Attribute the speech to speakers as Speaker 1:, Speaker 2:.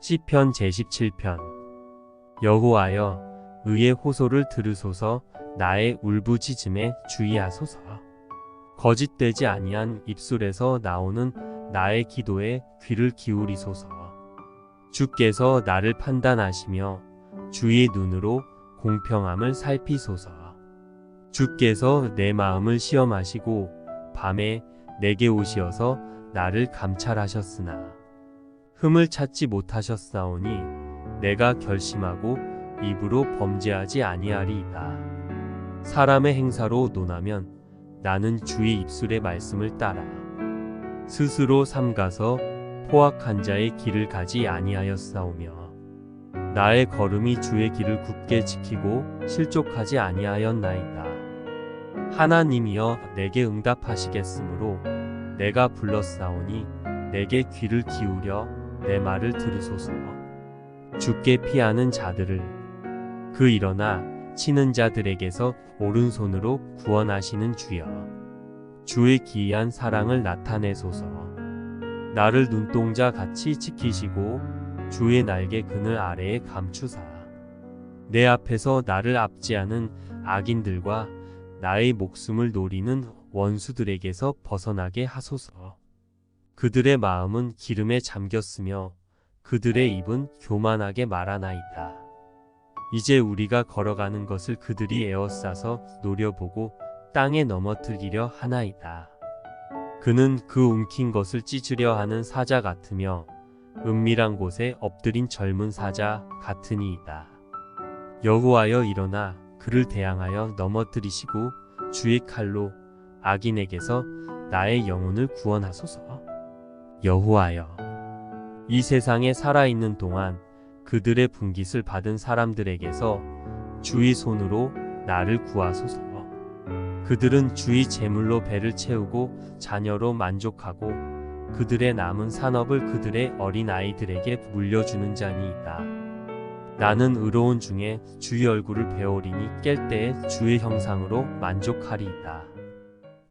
Speaker 1: 시편 제17편. 여호와여 의의 호소를 들으소서. 나의 울부짖음에 주의하소서. 거짓되지 아니한 입술에서 나오는 나의 기도에 귀를 기울이소서. 주께서 나를 판단하시며 주의 눈으로 공평함을 살피소서. 주께서 내 마음을 시험하시고 밤에 내게 오시어서 나를 감찰하셨으나 흠을 찾지 못하셨사오니 내가 결심하고 입으로 범죄하지 아니하리이다. 사람의 행사로 논하면 나는 주의 입술의 말씀을 따라 스스로 삼가서 포악한 자의 길을 가지 아니하였사오며 나의 걸음이 주의 길을 굳게 지키고 실족하지 아니하였나이다. 하나님이여 내게 응답하시겠으므로 내가 불렀사오니 내게 귀를 기울여 내 말을 들으소서. 주께 피하는 자들을 그 일어나 치는 자들에게서 오른손으로 구원하시는 주여. 주의 기이한 사랑을 나타내소서. 나를 눈동자 같이 지키시고 주의 날개 그늘 아래에 감추사. 내 앞에서 나를 압제하는 악인들과 나의 목숨을 노리는 원수들에게서 벗어나게 하소서. 그들의 마음은 기름에 잠겼으며 그들의 입은 교만하게 말하나이다. 이제 우리가 걸어가는 것을 그들이 에워싸서 노려보고 땅에 넘어뜨리려 하나이다. 그는 그 움킨 것을 찢으려 하는 사자 같으며 은밀한 곳에 엎드린 젊은 사자 같으니이다. 여호와여 일어나 그를 대항하여 넘어뜨리시고 주의 칼로 악인에게서 나의 영혼을 구원하소서. 여호와여 이 세상에 살아있는 동안 그들의 분깃을 받은 사람들에게서 주의 손으로 나를 구하소서. 그들은 주의 재물로 배를 채우고 자녀로 만족하고 그들의 남은 산업을 그들의 어린 아이들에게 물려주는 자니이다. 나는 의로운 중에 주의 얼굴을 배우리니 깰 때에 주의 형상으로 만족하리이다.